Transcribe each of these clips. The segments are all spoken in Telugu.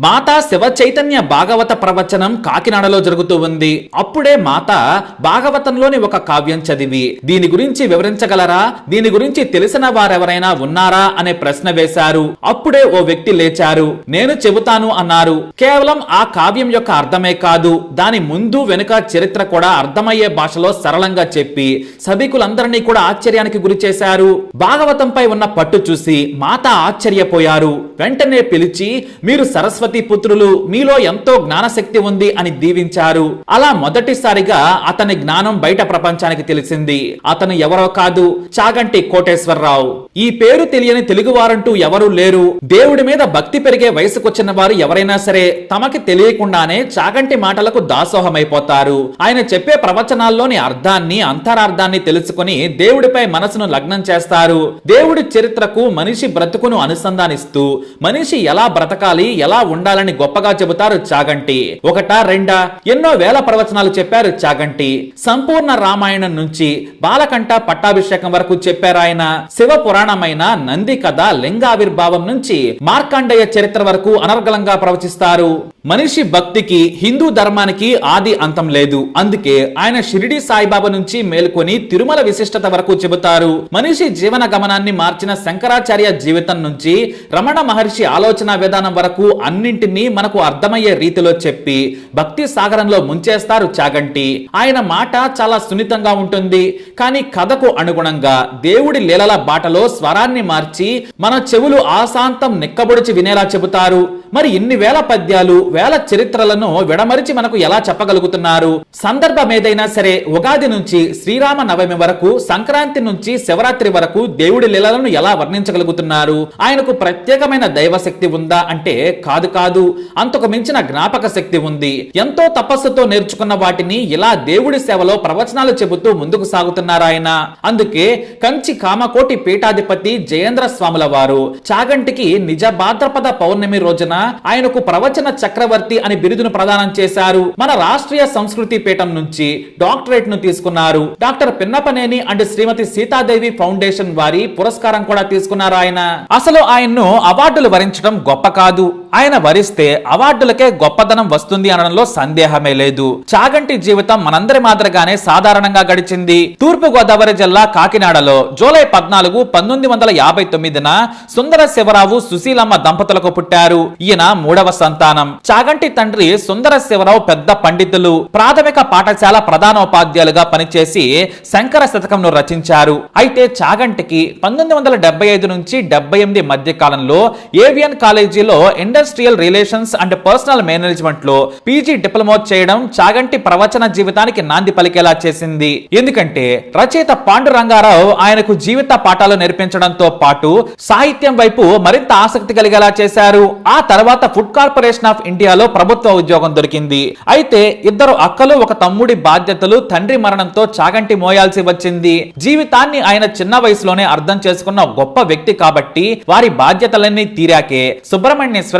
మాతా శివ చైతన్య భాగవత ప్రవచనం కాకినాడలో జరుగుతూ ఉంది. అప్పుడే మాత భాగవతంలోని ఒక కావ్యం చదివి దీని గురించి వివరించగలరా? దీని గురించి తెలిసిన వారెవరైనా ఉన్నారా? అనే ప్రశ్న వేశారు. అప్పుడే ఓ వ్యక్తి లేచారు. నేను చెబుతాను అన్నారు. కేవలం ఆ కావ్యం యొక్క అర్థమే కాదు. దాని ముందు వెనుక చరిత్ర కూడా అర్థమయ్యే భాషలో సరళంగా చెప్పి సభికులందరినీ కూడా ఆశ్చర్యానికి గురి చేశారు. భాగవతంపై ఉన్న పట్టు చూసి మాత ఆశ్చర్యపోయారు. వెంటనే పిలిచి మీరు సరస్వతి పుత్రులు మీలో ఎంతో జ్ఞానశక్తి ఉంది అని దీవించారు. అలా మొదటిసారిగా అతని జ్ఞానం బయట ప్రపంచానికి తెలిసింది. అతను ఎవరో కాదు చాగంటి కోటేశ్వరరావు. ఈ పేరు తెలియని తెలుగువారంటూ ఎవరూ లేరు. దేవుడి మీద భక్తి పెరిగే వయసుకొచ్చిన వారు ఎవరైనా సరే తమకి తెలియకుండానే చాగంటి మాటలకు దాసోహమైపోతారు. ఆయన చెప్పే ప్రవచనాల్లోని అర్థాన్ని అంతరార్థాన్ని తెలుసుకొని దేవుడిపై మనసును లగ్నం చేస్తారు. దేవుడి చరిత్రకు మనిషి బ్రతుకును అనుసంధానిస్తూ మనిషి ఎలా బ్రతకాలి ఎలా ఉండాలని గొప్పగా చెబుతారు చాగంటి. ఒకటా రెండా ఎన్నో వేల ప్రవచనాలు చెప్పారు చాగంటి. సంపూర్ణ రామాయణం నుంచి బాలకంఠ పట్టాభిషేకం వరకు చెప్పారాయన శివ పురాణమైన నంది కథ లింగావిర్భావం నుంచి మార్కండేయ చరిత్ర వరకు అనర్గళంగా ప్రవచిస్తారు. మనిషి భక్తికి హిందూ ధర్మానికి ఆది అంతం లేదు. అందుకే ఆయన షిరిడి సాయిబాబా నుంచి మేల్కొని తిరుమల విశిష్టత వరకు చెబుతారు. మనిషి జీవన గమనాన్ని మార్చిన శంకరాచార్య జీవితం నుంచి రమణ మహర్షి ఆలోచన విధానం వరకు అన్నింటినీ మనకు అర్థమయ్యే రీతిలో చెప్పి భక్తి సాగరంలో ముంచేస్తారు చాగంటి. ఆయన మాట చాలా సున్నితంగా ఉంటుంది. కానీ కథకు అనుగుణంగా దేవుడి లీలల బాటలో స్వరాన్ని మార్చి మన చెవులు ఆశాంతం నిక్కబొడిచి వినేలా చెబుతారు. మరి ఇన్ని వేల పద్యాలు వేల చరిత్రలను విడమరిచి మనకు ఎలా చెప్పగలుగుతున్నారు? సందర్భం ఏదైనా సరే ఉగాది నుంచి శ్రీరామ నవమి వరకు సంక్రాంతి నుంచి శివరాత్రి వరకు దేవుడి లీలలను ఎలా వర్ణించగలుగుతున్నారు? ఆయనకు ప్రత్యేకమైన దైవశక్తి ఉందా అంటే కాదు కాదు అంతకు మించిన జ్ఞాపక శక్తి ఉంది. ఎంతో తపస్సుతో నేర్చుకున్న వాటిని ఇలా దేవుడి సేవలో ప్రవచనాలు చెబుతూ ముందుకు సాగుతున్నారాయన అందుకే కంచి కామకోటి పీఠాధిపతి జయేంద్ర స్వాముల వారు చాగంటికి నిజ భాద్రపద పౌర్ణమి రోజున ఆయనకు ప్రవచన చక్ర చక్రవర్తి అని బిరుదును ప్రదానం చేశారు. మన రాష్ట్రీయ సంస్కృతి పీఠం నుంచి డాక్టరేట్ను తీసుకున్నారు. Doctor Pinnapaneni and Shrimati Seetadevi foundation వారి పురస్కారం కూడా తీసుకున్నారు ఆయన. అసలు ఆయన్ను అవార్డులు వరించడం గొప్ప కాదు. ఆయన వరిస్తే అవార్డులకే గొప్పదనం వస్తుంది అనడంలో సందేహమే లేదు. చాగంటి జీవితం మనందరి మాదిరిగానే సాధారణంగా గడిచింది. తూర్పు గోదావరి జిల్లా కాకినాడలో జూలై పద్నాలుగు పంతొమ్మిది వందల యాభై తొమ్మిదిన సుందర శివరావు సుశీలమ్మ దంపతులకు పుట్టారు. ఈయన మూడవ సంతానం. చాగంటి తండ్రి సుందర శివరావు పెద్ద పండితులు. ప్రాథమిక పాఠశాల ప్రధానోపాధ్యాయులుగా పనిచేసి శంకర శతకంను రచించారు. అయితే చాగంటికి పంతొమ్మిది వందల డెబ్బై ఐదు నుంచి డెబ్బై ఎనిమిది మధ్య కాలంలో ఏవియన్ కాలేజీలో ఇండస్ట్రియల్ రిలేషన్స్ అండ్ పర్సనల్ మేనేజ్మెంట్లో పీజీ డిప్లొమా చేయడం చాగంటి ప్రవచన జీవితానికి నాంది పలికేలా చేసింది. ఎందుకంటే రచయిత పాండురంగారావు ఆయనకు జీవిత పాఠాలు నేర్పించడంతో పాటు సాహిత్యం వైపు మరింత ఆసక్తి కలిగేలా చేశారు. ఆ తర్వాత ఫుడ్ కార్పొరేషన్ ఆఫ్ ఇండియాలో ప్రభుత్వ ఉద్యోగం దొరికింది. అయితే ఇద్దరు అక్కలు ఒక తమ్ముడి బాధ్యతలు తండ్రి మరణంతో చాగంటి మోయాల్సి వచ్చింది. జీవితాన్ని ఆయన చిన్న వయసులోనే అర్థం చేసుకున్న గొప్ప వ్యక్తి కాబట్టి వారి బాధ్యతలన్నీ తీరాకే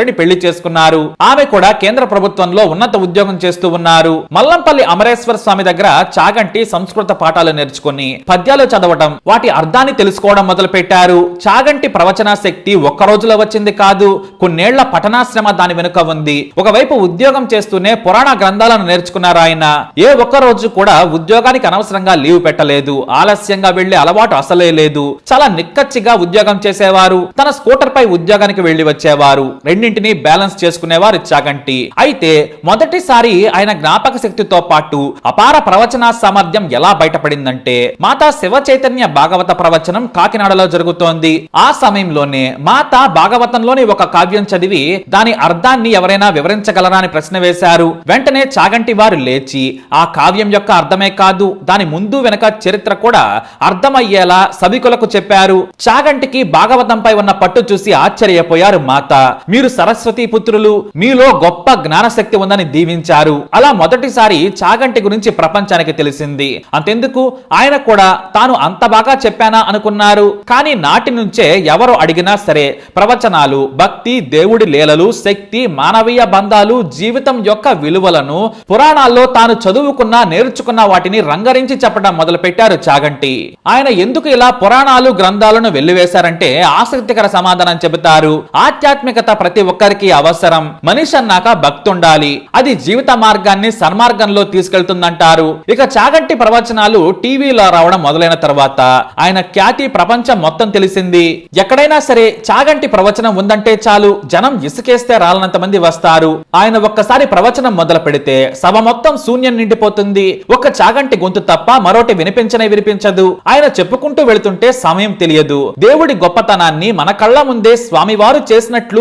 సుబ్రహ్మణ్యేశ్వరిని పెళ్ళి చేసుకున్నారు. ఆమె కూడా కేంద్ర ప్రభుత్వంలో ఉన్నత ఉద్యోగం చేస్తూ ఉన్నారు. మల్లంపల్లి అమరేశ్వర స్వామి దగ్గర చాగంటి సంస్కృత పాఠాలు నేర్చుకుని పద్యాలు చదవడం వాటి అర్థాన్ని తెలుసుకోవడం మొదలు పెట్టారు చాగంటి ప్రవచన శక్తి ఒక్క రోజులో వచ్చింది కాదు కొన్నేళ్ళ పఠనాశ్రమ దాని వెనుక ఉంది. ఒకవైపు ఉద్యోగం చేస్తూనే పురాణ గ్రంథాలను నేర్చుకున్నారు ఆయన. ఏ ఒక్క రోజు కూడా ఉద్యోగానికి అనవసరంగా లీవ్ పెట్టలేదు. ఆలస్యంగా వెళ్ళే అలవాటు అసలే లేదు. చాలా నిక్కచ్చిగా ఉద్యోగం చేసేవారు. తన స్కూటర్ పై ఉద్యోగానికి వెళ్ళి వచ్చేవారు. రెండింటి రెండింటినీ బ్యాలెన్స్ చేసుకునేవారు చాగంటి. అయితే మొదటిసారి ఆయన జ్ఞాపక శక్తితో పాటు అపార ప్రవచన సామర్థ్యం ఎలా బయటపడిందంటే మాతా శివ చైతన్య భాగవత ప్రవచనం కాకినాడలో జరుగుతోంది. ఆ సమయంలోనే మాత భాగవతంలోని ఒక కావ్యం చదివి దాని అర్థాన్ని ఎవరైనా వివరించగలరా అని ప్రశ్న వేశారు. వెంటనే చాగంటి వారు లేచి ఆ కావ్యం యొక్క అర్థమే కాదు దాని ముందు వెనక చరిత్ర కూడా అర్థమయ్యేలా సభికులకు చెప్పారు. చాగంటికి భాగవతంపై ఉన్న పట్టు చూసి ఆశ్చర్యపోయారు మాత. మీరు సరస్వతి పుత్రులు. మీలో గొప్ప జ్ఞానశక్తి ఉందని దీవించారు. అలా మొదటిసారి చాగంటి గురించి ప్రపంచానికి తెలిసింది. అంతెందుకు? ఆయన కూడా తాను అంత బాగా చెప్పానా అనుకున్నారు. కానీ నాటి నుంచే ఎవరు అడిగినా సరే ప్రవచనాలు భక్తి దేవుడి లీలలు శక్తి మానవీయ బంధాలు జీవితం యొక్క విలువలను పురాణాల్లో తాను చదువుకున్న నేర్చుకున్న వాటిని రంగరించి చెప్పడం మొదలు పెట్టారు చాగంటి. ఆయన ఎందుకు ఇలా పురాణాలు గ్రంథాలను వెల్లివేశారంటే ఆసక్తికర సమాధానం చెబుతారు. ఆధ్యాత్మికత ప్రతి ఒక్క ఒక్కరికి అవసరం. మనిషి అన్నాక భక్తుండాలి. అది జీవిత మార్గాన్ని సన్మార్గంలో తీసుకెళ్తుందంటారు. ఇక చాగంటి ప్రవచనాలు టీవీలో రావడం మొదలైన తర్వాత ఆయన ఖ్యాతి ప్రపంచం మొత్తం తెలిసింది. ఎక్కడైనా సరే చాగంటి ప్రవచనం ఉందంటే చాలు జనం ఇసుకేస్తే రాలనంత మంది వస్తారు. ఆయన ఒక్కసారి ప్రవచనం మొదలు పెడితే సభ మొత్తం శూన్యం నిండిపోతుంది. ఒక్క చాగంటి గొంతు తప్ప మరోటి వినిపించనే వినిపించదు. ఆయన చెప్పుకుంటూ వెళుతుంటే సమయం తెలియదు. దేవుడి గొప్పతనాన్ని మన కళ్ళ ముందే స్వామివారు చేసినట్లు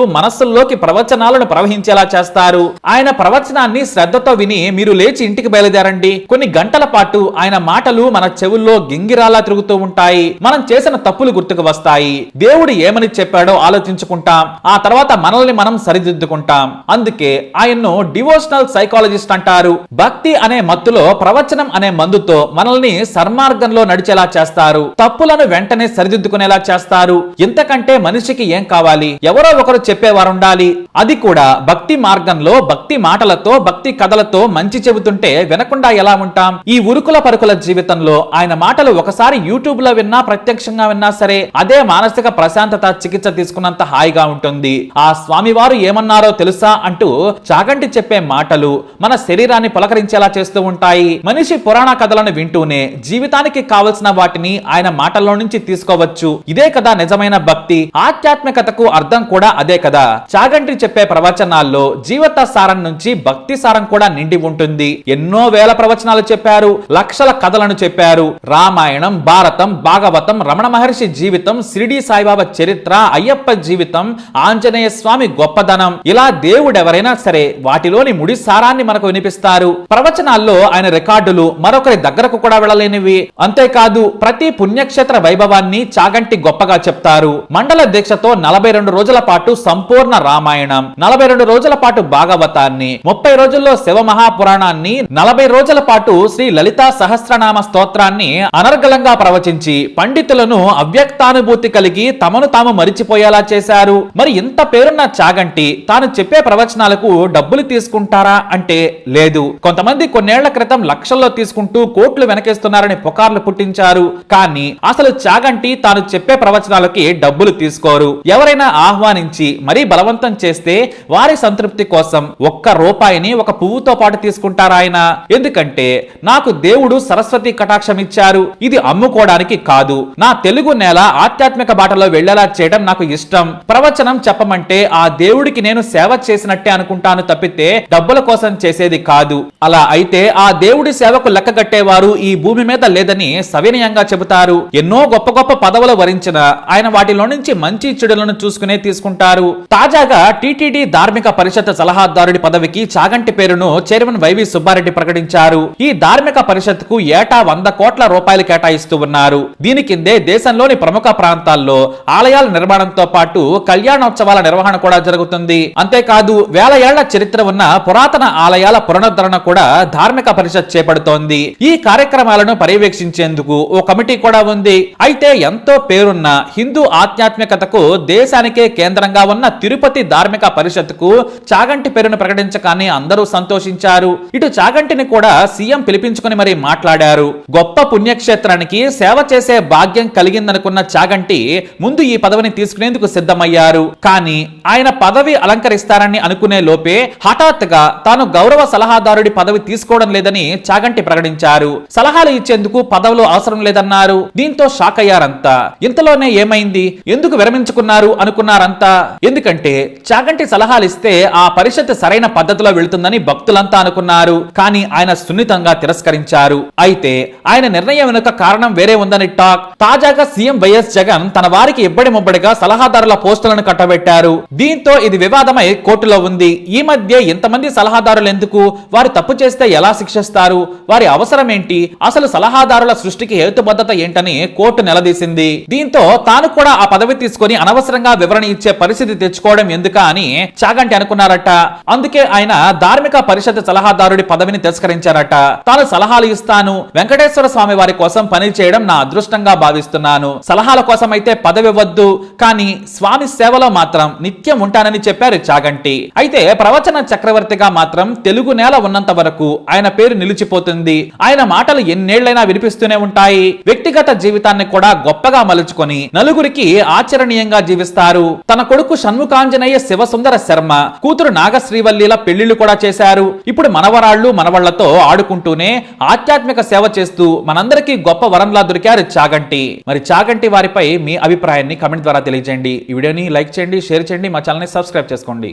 మనలోకి ప్రవచనాలను ప్రవహించేలా చేస్తారు. ఆయన ప్రవచనాన్ని శ్రద్ధతో విని మీరు లేచి ఇంటికి బయలుదేరండి. కొన్ని గంటల పాటు ఆయన మాటలు మన చెవుల్లో గింగిరాలా తిరుగుతూ ఉంటాయి. మనం చేసిన తప్పులు గుర్తుకు వస్తాయి. దేవుడు ఏమని చెప్పాడో ఆలోచించుకుంటాం. ఆ తర్వాత మనల్ని మనం సరిదిద్దుకుంటాం. అందుకే ఆయన్ను డివోషనల్ సైకాలజిస్ట్ అంటారు. భక్తి అనే మత్తులో ప్రవచనం అనే మందుతో మనల్ని సన్మార్గంలో నడిచేలా చేస్తారు. తప్పులను వెంటనే సరిదిద్దుకునేలా చేస్తారు. ఇంతకంటే మనిషికి ఏం కావాలి? ఎవరో ఒకరు చెప్పేవారు ఉండాలి అది కూడా భక్తి మార్గంలో భక్తి మాటలతో భక్తి కథలతో మంచి చెబుతుంటే వినకుండా ఎలా ఉంటాం? ఈ ఉరుకుల పరుకుల జీవితంలో ఆయన మాటలు ఒకసారి యూట్యూబ్లో విన్నా ప్రత్యక్షంగా విన్నా సరే అదే మానసిక ప్రశాంతత చికిత్స తీసుకున్నంత హాయిగా ఉంటుంది. ఆ స్వామివారు ఏమన్నారో తెలుసా అంటూ చాగంటి చెప్పే మాటలు మన శరీరాన్ని పులకరించేలా చేస్తూ ఉంటాయి. మనిషి పురాణ కథలను వింటూనే జీవితానికి కావలసిన వాటిని ఆయన మాటల్లో నుంచి తీసుకోవచ్చు. ఇదే కదా నిజమైన భక్తి. ఆధ్యాత్మికతకు అర్థం కూడా అదే కదా. చాగంటి చెప్పే ప్రవచనాల్లో జీవిత సారం నుంచి భక్తి సారం కూడా నిండి ఉంటుంది. ఎన్నో వేల ప్రవచనాలు చెప్పారు లక్షల కథలను చెప్పారు. రామాయణం భారతం భాగవతం రమణ మహర్షి జీవితం షిరిడి సాయిబాబా చరిత్ర అయ్యప్ప జీవితం ఆంజనేయ స్వామి గొప్పదనం. ఇలా దేవుడెవరైనా సరే వాటిలోని ముడి సారాన్ని మనకు వినిపిస్తారు. ప్రవచనాల్లో ఆయన రికార్డులు మరొకరి దగ్గరకు కూడా వెళ్ళలేనివి. అంతేకాదు ప్రతి పుణ్యక్షేత్ర వైభవాన్ని చాగంటి గొప్పగా చెప్తారు. మండల దీక్షతో నలభై రెండు రోజుల పాటు సంపూర్ణ రామాయణం. నలభై రెండు రోజుల పాటు భాగవతాన్ని ముప్పై రోజుల్లో శివ మహాపురాణాన్ని నలభై రోజుల పాటు శ్రీ లలితా సహస్రనామ స్తోత్రాన్ని అనర్గళంగా ప్రవచించి పండితులను అవ్యక్తానుభూతి కలిగి తమను తాము మరిచిపోయేలా చేశారు. మరి ఇంత పేరున్న చాగంటి తాను చెప్పే ప్రవచనాలకు డబ్బులు తీసుకుంటారా అంటే లేదు. కొంతమంది కొన్నేళ్ళ క్రితం లక్షల్లో తీసుకుంటూ కోట్లు వెనకేస్తున్నారని పుకార్లు పుట్టించారు. కానీ అసలు చాగంటి తాను చెప్పే ప్రవచనాలకి డబ్బులు తీసుకోరు. ఎవరైనా ఆహ్వానించి మరీ బలవంతం చేస్తే వారి సంతృప్తి కోసం ఒక్క రూపాయిని ఒక పువ్వుతో పాటు తీసుకుంటారాయన ఎందుకంటే నాకు దేవుడు సరస్వతి కటాక్షం ఇచ్చారు. ఇది అమ్ముకోవడానికి కాదు. నా తెలుగు నేల ఆధ్యాత్మిక బాటలో వెళ్ళేలా చేయడం నాకు ఇష్టం. ప్రవచనం చెప్పమంటే ఆ దేవుడికి నేను సేవ చేసినట్టే అనుకుంటాను తప్పితే డబ్బుల కోసం చేసేది కాదు. అలా అయితే ఆ దేవుడి సేవకు లెక్కగట్టేవారు ఈ భూమి మీద లేదని సవినయంగా చెబుతారు. ఎన్నో గొప్ప గొప్ప పదవులు వరించిన ఆయన వాటిలో నుంచి మంచి చెడులను చూసుకునే తీసుకుంటారు. తాజాగా టీటీడీ ధార్మిక పరిషత్ సలహాదారుడి పదవికి చాగంటి పేరును చైర్మన్ వైవి సుబ్బారెడ్డి ప్రకటించారు. ఈ ధార్మిక పరిషత్కు ఏటా వంద కోట్ల రూపాయలు కేటాయిస్తూ ఉన్నారు. దీని కిందే దేశంలోని ప్రముఖ ప్రాంతాల్లో ఆలయాల నిర్మాణంతో పాటు కళ్యాణోత్సవాల నిర్వహణ కూడా జరుగుతుంది. అంతేకాదు వేల ఏళ్ళ చరిత్ర ఉన్న పురాతన ఆలయాల పునరుద్ధరణ కూడా ధార్మిక పరిషత్ చేపడుతోంది. ఈ కార్యక్రమాలను పర్యవేక్షించేందుకు ఓ కమిటీ కూడా ఉంది. అయితే ఎంతో పేరున్న హిందూ ఆధ్యాత్మికతకు దేశానికే కేంద్రంగా ఉన్న తిరుపతి తిరుపతి ధార్మిక పరిషత్కు చాగంటి పేరును ప్రకటించకాని అందరూ సంతోషించారు. ఇటు చాగంటిని కూడా సీఎం పిలిపించుకుని మరీ మాట్లాడారు. గొప్ప పుణ్యక్షేత్రానికి సేవ చేసే భాగ్యం కలిగిందనుకున్న చాగంటి ముందు ఈ పదవిని తీసుకునేందుకు సిద్ధమయ్యారు. కానీ ఆయన పదవి అలంకరిస్తారని అనుకునే లోపే హఠాత్తుగా తాను గౌరవ సలహాదారుడి పదవి తీసుకోవడం లేదని చాగంటి ప్రకటించారు. సలహాలు ఇచ్చేందుకు పదవులు అవసరం లేదన్నారు. దీంతో షాక్ అయ్యారంతా ఇంతలోనే ఏమైంది? ఎందుకు విరమించుకున్నారు అనుకున్నారంతా? ఎందుకంటే చాగంటి సలహాలు ఇస్తే ఆ పరిషత్ సరైన పద్ధతిలో వెళుతుందని భక్తులంతా అనుకున్నారు. కానీ ఆయన సున్నితంగా తిరస్కరించారు. అయితే ఆయన నిర్ణయం వెనుక కారణం వేరే ఉందని టాక్. తాజాగా సీఎం వైఎస్ జగన్ తన వారికి ఇబ్బడి ముబ్బడిగా సలహాదారుల పోస్టులను కట్టబెట్టారు. దీంతో ఇది వివాదమై కోర్టులో ఉంది. ఈ మధ్య ఇంతమంది సలహాదారులు ఎందుకు? వారు తప్పు చేస్తే ఎలా శిక్షిస్తారు? వారి అవసరం ఏంటి అసలు సలహాదారుల సృష్టికి హేతుబద్ధత ఏంటని కోర్టు నిలదీసింది. దీంతో తాను కూడా ఆ పదవి తీసుకొని అనవసరంగా వివరణ ఇచ్చే పరిస్థితి తెచ్చుకోవడం ఎందుకా అని చాగంటి అనుకున్నారట. అందుకే ఆయన ధార్మిక పరిషత్ సలహాదారుడి పదవిని తిరస్కరించారట. తాను సలహాలు ఇస్తాను. వెంకటేశ్వర స్వామి వారి కోసం పని చేయడం నా అదృష్టంగా భావిస్తున్నాను. సలహాల కోసం అయితే పదవి వద్దు కానీ స్వామి సేవలో మాత్రం నిత్యం ఉంటానని చెప్పారు చాగంటి. అయితే ప్రవచన చక్రవర్తిగా మాత్రం తెలుగు నేల ఉన్నంత వరకు ఆయన పేరు నిలిచిపోతుంది. ఆయన మాటలు ఎన్నేళ్ళైనా వినిపిస్తూనే ఉంటాయి. వ్యక్తిగత జీవితాన్ని కూడా గొప్పగా మలుచుకొని నలుగురికి ఆచరణీయంగా జీవిస్తారు. తన కొడుకు షణ్ముఖాంజనేయ అన్నయ్య శివసుందర శర్మ కూతురు నాగశ్రీవల్లిల పెళ్ళిళ్ళు కూడా చేశారు. ఇప్పుడు మనవరాళ్ళు మనవళ్ళతో ఆడుకుంటూనే ఆధ్యాత్మిక సేవ చేస్తూ మనందరికీ గొప్ప వరంలా దొరికారు చాగంటి. మరి చాగంటి వారిపై మీ అభిప్రాయాన్ని కమెంట్ ద్వారా తెలియజేయండి. ఈ వీడియోని లైక్ చేయండి షేర్ చేయండి మా ఛానల్ని సబ్స్క్రైబ్ చేసుకోండి.